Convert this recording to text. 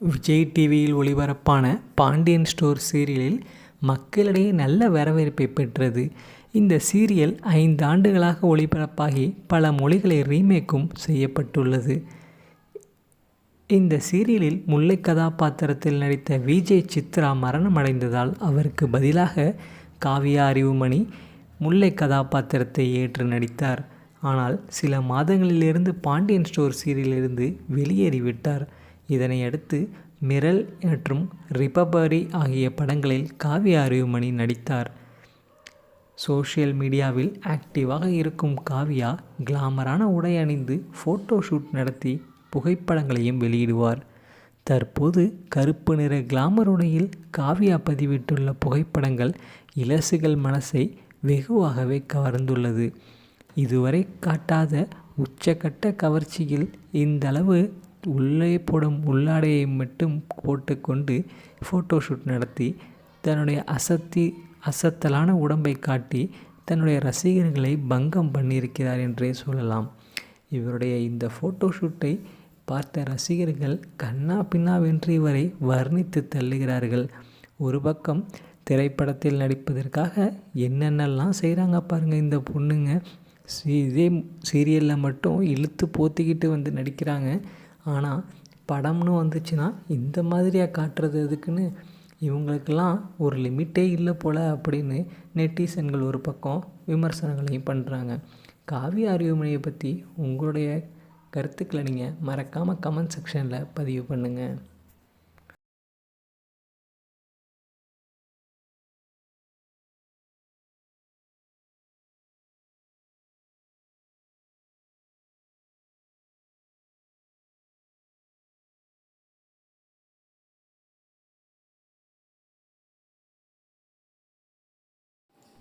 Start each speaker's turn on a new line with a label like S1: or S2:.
S1: விஜய் டிவியில் ஒளிபரப்பான பாண்டியன் ஸ்டோர் சீரியலில் மக்களிடையே நல்ல வரவேற்பை பெற்றது. இந்த சீரியல் ஐந்து ஆண்டுகளாக ஒளிபரப்பாகி பல மொழிகளை ரீமேக்கும் செய்யப்பட்டுள்ளது. இந்த சீரியலில் முல்லை கதாபாத்திரத்தில் நடித்த விஜய் சித்ரா மரணமடைந்ததால் அவருக்கு பதிலாக காவியா அறிவுமணி முல்லை கதாபாத்திரத்தை ஏற்று நடித்தார். ஆனால் சில மாதங்களிலிருந்து பாண்டியன் ஸ்டோர் சீரியலிலிருந்து வெளியேறிவிட்டார். இதனையடுத்து மிரல் மற்றும் ரிபபரி ஆகிய படங்களில் காவியா அறிவுமணி நடித்தார். சோஷியல் மீடியாவில் ஆக்டிவாக இருக்கும் காவியா கிளாமரான உடை அணிந்து ஃபோட்டோ ஷூட் நடத்தி புகைப்படங்களையும் வெளியிடுவார். தற்போது கருப்பு நிற கிளாமர் உடையில் காவியா பதிவிட்டுள்ள புகைப்படங்கள் இலசுகள் மனசை வெகுவாகவே கவர்ந்துள்ளது. இதுவரை காட்டாத உச்சக்கட்ட கவர்ச்சியில் இந்தளவு உள்ளே போடும் உள்ளாடையை மட்டும் போட்டுக்கொண்டு ஃபோட்டோ ஷூட் நடத்தி தன்னுடைய அசத்தி அசத்தலான உடம்பை காட்டி தன்னுடைய ரசிகர்களை பங்கம் பண்ணியிருக்கிறார் என்றே சொல்லலாம். இவருடைய இந்த ஃபோட்டோ ஷூட்டை பார்த்த ரசிகர்கள் கண்ணா பின்னாவென்று இவரை வர்ணித்து தள்ளுகிறார்கள். ஒரு பக்கம் திரைப்படத்தில் நடிப்பதற்காக என்னென்னலாம் செய்கிறாங்க பாருங்கள் இந்த பொண்ணுங்க. இதே சீரியலில் மட்டும் இழுத்து போத்திக்கிட்டு வந்து நடிக்கிறாங்க. ஆனால் படம்னு வந்துச்சுன்னா இந்த மாதிரியாக காட்டுறது எதுக்குன்னு? இவங்களுக்கெல்லாம் ஒரு லிமிட்டே இல்லை போல் அப்படின்னு நெட்டிசன்கள் ஒரு பக்கம் விமர்சனங்களையும் பண்ணுறாங்க காவிய அறிவுமணியை பற்றி உங்களுடைய கருத்துக்களை நீங்கள் மறக்காமல் கமெண்ட் செக்ஷனில் பதிவு பண்ணுங்கள்